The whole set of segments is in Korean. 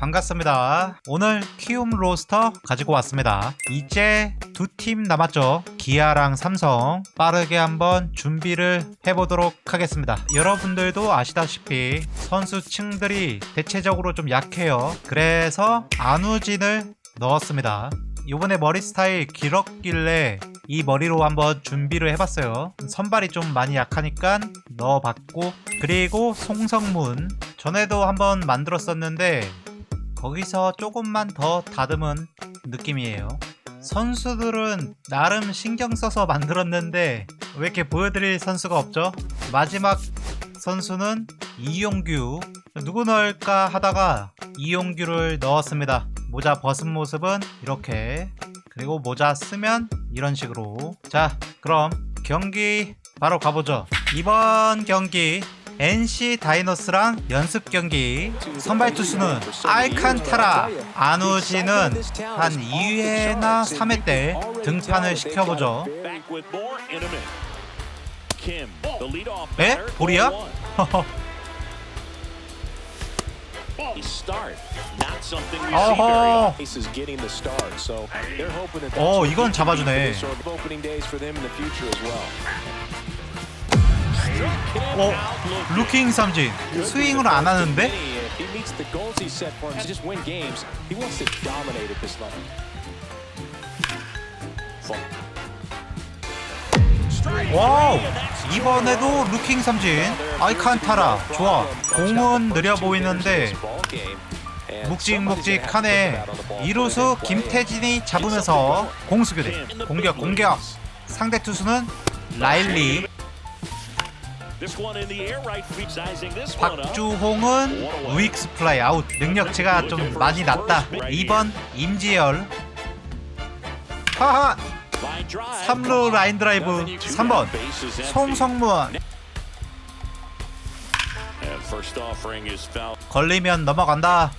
반갑습니다. 오늘 키움 로스터 가지고 왔습니다. 이제 두 팀 남았죠. 기아랑 삼성. 빠르게 한번 준비를 해보도록 하겠습니다. 여러분들도 아시다시피 선수층들이 대체적으로 좀 약해요. 그래서 안우진을 넣었습니다. 요번에 머리 스타일 길었길래 이 머리로 한번 준비를 해봤어요. 선발이 좀 많이 약하니까 넣어봤고 그리고 송성문 전에도 한번 만들었었는데 거기서 조금만 더 다듬은 느낌이에요. 선수들은 나름 신경 써서 만들었는데 왜 이렇게 보여드릴 선수가 없죠? 마지막 선수는 이용규 누구 넣을까 하다가 이용규를 넣었습니다. 모자 벗은 모습은 이렇게 그리고 모자 쓰면 이런 식으로 자 그럼 경기 바로 가보죠 이번 경기 NC 다이노스랑 연습 경기 선발 투수는 알칸타라 아누지는 한 2회나 3회 때 등판을 시켜보죠 에? 볼이야? 0-1. Start. Not something we see very 어허 어 이건 잡아주네 어 루킹 삼진. 스윙을 안 하는데. 와우 이번에도 루킹 삼진. 아이칸타라 좋아. 공은 느려 보이는데 묵직묵직하네. 이루수 김태진이 잡으면서 공수교대 공격 공격. 상대 투수는 라일리 박주홍은 우익스 플라이 아웃 능력치가 좀 많이 낮다 2번 임지열 하하 Line drive. 3루 라인 드라이브 3번 Base is empty. 송성문 And first offering is foul 걸리면 넘어간다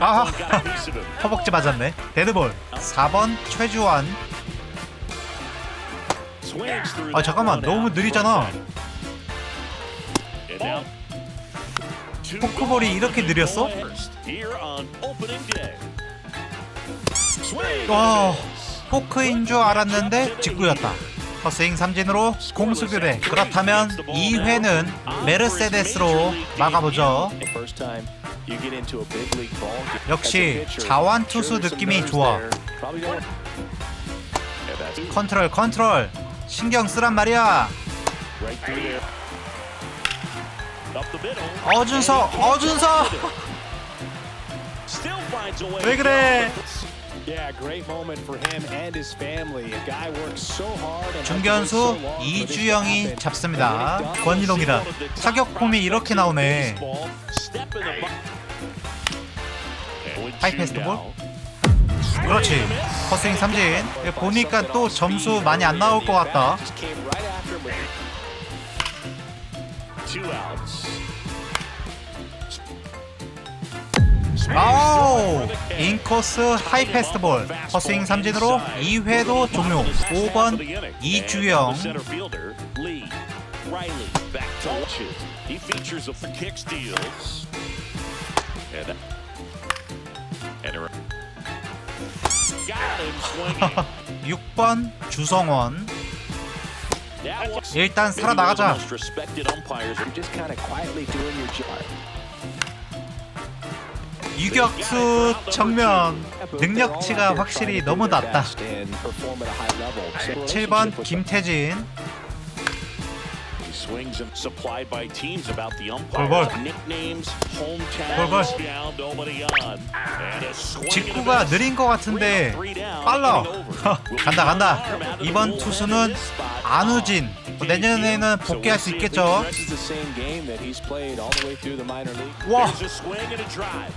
아하. 허벅지 맞았네 데드볼 4번 최주환 아 잠깐만 너무. 느리잖아 포크볼이 이렇게 느렸어? 와. 포크인 줄 알았는데 직구였다 허스윙 삼진으로 공수교대 그렇다면 2회는 메르세데스로 막아보죠. 역시 As a pitcher, 자완 sure 투수 there's some 느낌이 좋아. 컨트롤 컨트롤 신경 쓰란 말이야. 어준서 어준서. 왜 그래 중견수 이주영이 잡습니다 권희동이다 타격 폼이 이렇게 나오네 하이 패스트 볼? 그렇지. 허스윙 삼진. 보니까 또 점수 많이 안 나올 것 같다. 아우! 인코스 하이 패스트볼. 허스윙 삼진으로 2회도 종료. 5번 이주영 6번 주성원 일단 살아나가자. 유격수 정면 능력치가 확실히 너무 낮다 7번 김태진 swings and supplied by teams about the umpires. Nicknames, hometown, 볼볼. down, nobody on. And a swing and a 직구가. 느린 것 같은데 빨라. 간다 간다 이번 투수는 안우진 내년에는 복귀할 수 있겠죠 This is the same game that he's played all the way through the minor league. 와 There's a swing and a drive.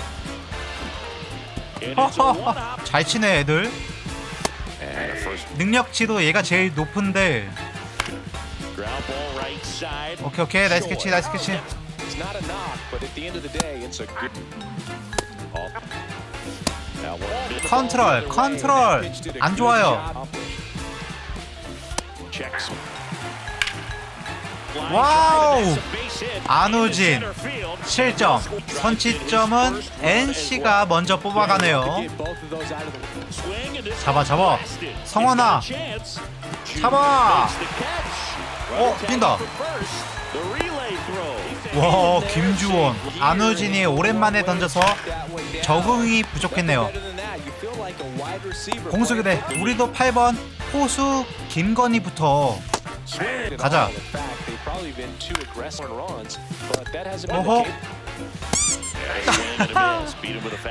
And it's a one-out. 잘 치네 애들 And a first 능력치도 얘가 제일 높은데 ground ball. 오케이 오케이 나이스 캐치 나이스 캐치 컨트롤 컨트롤 안 좋아요. 와우! 안우진 실점 선취점은 NC가 먼저 뽑아가네요 잡아, 잡아. 성원아. 잡아. 어, 뛴다. 와 김주원 안우진이 오랜만에 던져서 적응이 부족했네요 공수교대 우리도 8번 포수 김건희부터 가자. 어허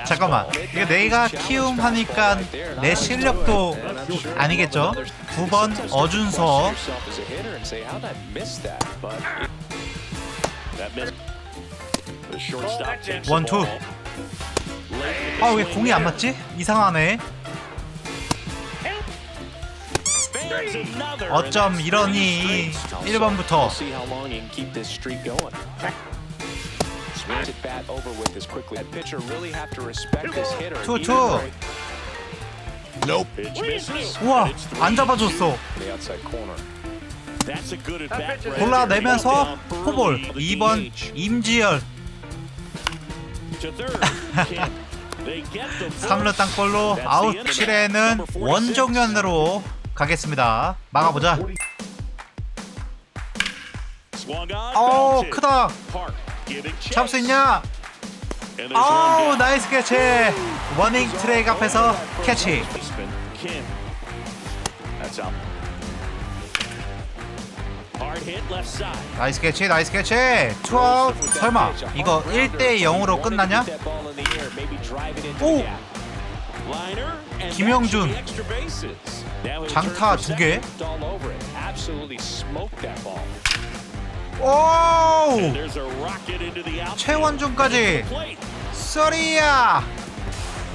잠깐만. 이게 내가 키움하니까 내 실력도 아니겠죠? 9번 어준서. 원, 투. 아왜 공이 안 맞지? 이상하네. 어쩜 이러니? 1번부터 bat over with this quickly. That pitcher really have to respect this hitter. 투, Even 투. right 우와 안 잡아줬어 in the outside corner. 골라내면서 포볼 2번 임지열 3루 땅볼로 아웃 7회는 원정면으로 가겠습니다 막아보자 어우 크다 잡을 수 있냐? 아우 나이스 캐치. 워닝 트랙 앞에서 캐치. 나이스 캐치 나이스 캐치. 투아웃. 설마 이거 1대 0으로 끝나냐? 오! 김영준. 장타 두 개. All over it. Absolutely smoked that ball. 오 최원준까지 쓰리야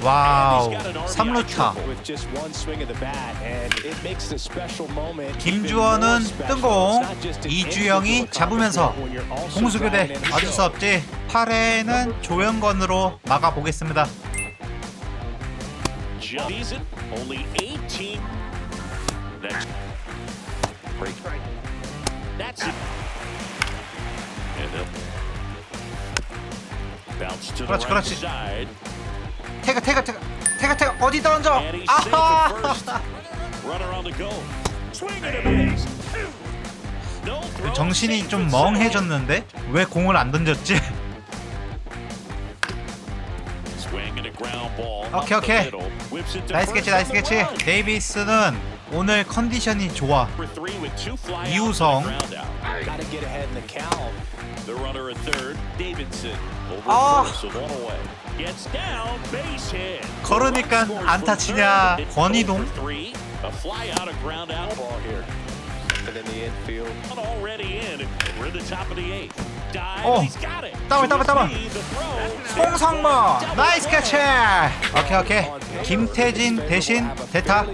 와우 3루타 With just one swing of the bat, and it makes the special moment 김주원은. 뜬공 이주영이 잡으면서 공수교대 어쩔 수. 없지 8회는 조영건으로 막아보겠습니다 그렇지, 그렇지. 태가 태가 태가 태가 태가 어디 던져. 아하. 정신이 좀. 멍해졌는데 왜 공을 안 던졌지. 오케이, 오케이. 나이스 캐치 나이스 캐치. 데이비스는 오늘 컨디션이 좋아 이우성. Got to get ahead in the count. The runner at third, Davidson. Over 아. first, so one away. Gets down, base hit. 걸으니까 Scores from 안타 치냐, third. It's 권희동. over three. A fly out, a ground out. Ball here. And in the infield. Already in, we're in the top of the eighth. Dive, 어. he's got it. 더블, 더블, 더블. The throw. 홍성모 나이스 캐치 오케이 오케이 김태진 대신 대타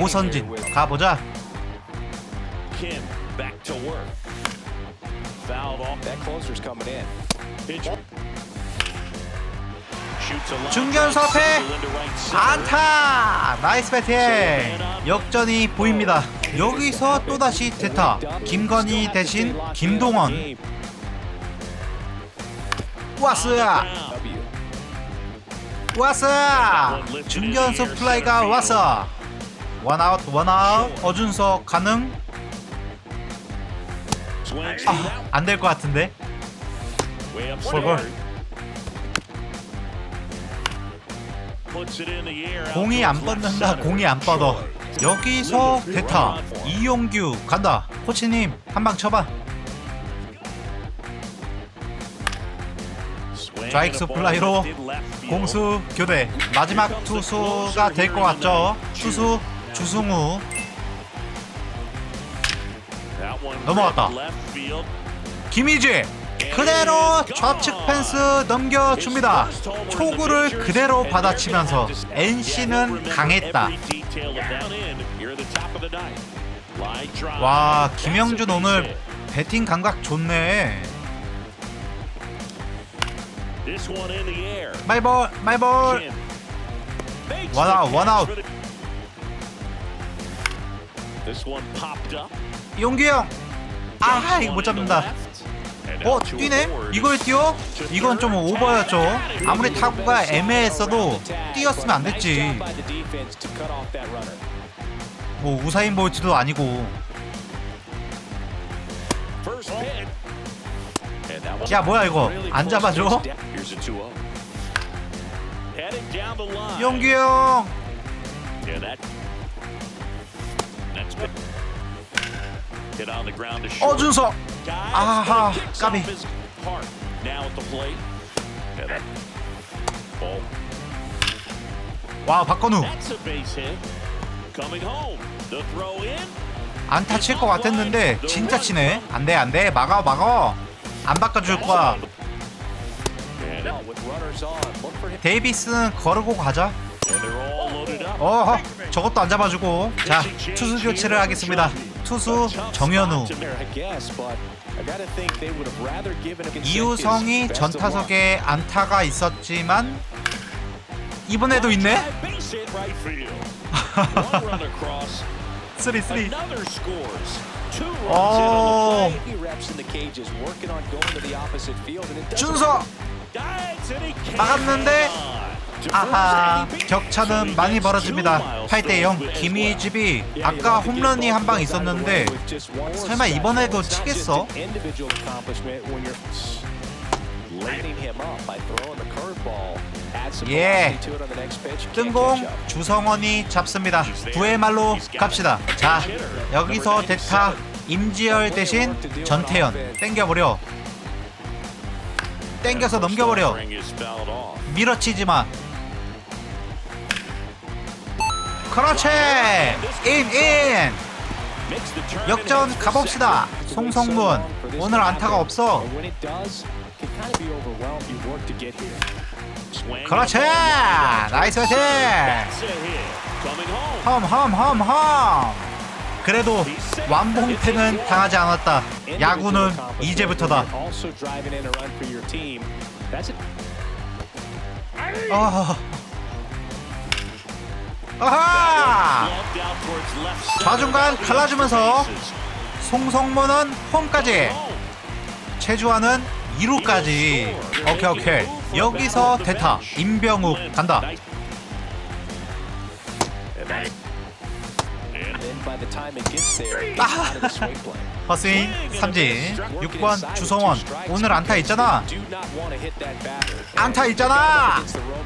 오선진 가보자 Kim back to work. 중견수 drive 앞에 single into right center. 안타. 나이스 배팅. 역전이 보입니다. 여기서 또다시 대타. 김건희 대신 김동원. 왔어야 W. 왔어 중견수 플라이가 왔어. 원아웃 원아웃 어준석 가능 아, it out. 안될 것 같은데 Way up 볼, 볼. Puts it in the air out 공이 안 뻗는다. 공이 안 뻗어 여기서 대타 이용규 간다 코치님 한 방 쳐봐 좌익수 플라이로. 공수 교대 마지막 투수가 될 것 같죠 투수 주승우 넘어갔다. 김희지 그대로 좌측 펜스 넘겨줍니다. 초구를 그대로 받아치면서 NC는 강했다. 와 김영준 오늘 배팅 감각 좋네. 마이볼 마이볼 원아웃, 원아웃. 용기 형아 이거 못 잡는다 어 뛰네? 이걸 뛰어? 이건 좀 오버였죠 아무리 타구가 애매했어도 뛰었으면 안 됐지. 뭐 우사인 볼트도 아니고 야 뭐야 이거 안 잡아줘? his Here's 어준석 아하, 까비. 와 박건우. 안타 칠 것 같았는데 진짜 치네 안돼 안돼 막아 막아 안 바꿔줄 거야. 데이비스는 거르고 가자 어허 저것도 안 잡아주고 자 투수 교체를 하겠습니다 투수 정현우 이우성이. 전타석에 안타가 있었지만 이번에도 있네. 쓰리 쓰리 어 doesn't 준서 막았는데 아하 격차는 많이 벌어집니다 8대 0 김희집이 아까 홈런이 한 방 있었는데 설마 이번에도 치겠어? 예. 뜬공 주성원이 잡습니다 9회 말로 갑시다 자 여기서 대타 임지열 대신 전태현 땡겨버려 땡겨서 넘겨버려 Ring is fouled off. 밀어치지 마 그렇지. 인인. 역전 가봅시다. 송성문. 오늘 안타가 없어. 그렇지. 나이스 home. 험험험험. 그래도 완봉패는 당하지 않았다. 야구는 이제부터다. 어... 아하. 좌중간 갈라주면서. 송성문은 홈까지 최주환은 2루까지 오케이 오케이 여기서 대타 임병욱 간다 허스윙 삼진 6번 주성원. 오늘 안타 있잖아. 안타 있잖아.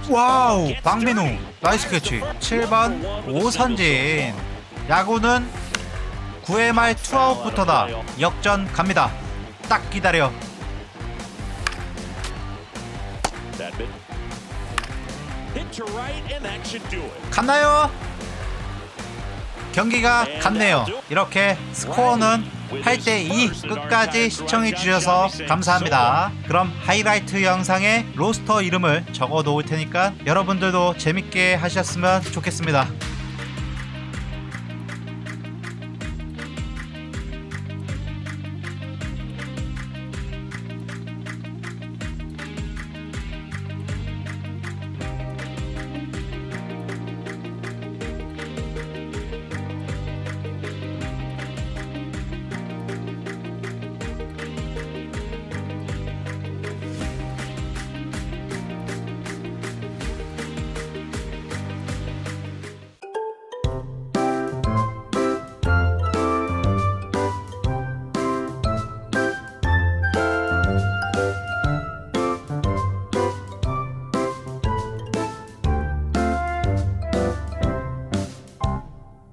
와우 박민우. 나이스 캐치. 7번 오선진. 야구는 9회 말 투아웃부터다. 역전 갑니다. 딱 기다려. 갔나요? 경기가 갔네요. 이렇게 스코어는 8대2 끝까지 시청해 주셔서 감사합니다. 그럼 하이라이트 영상에 로스터 이름을 적어 놓을 테니까 여러분들도 재밌게 하셨으면 좋겠습니다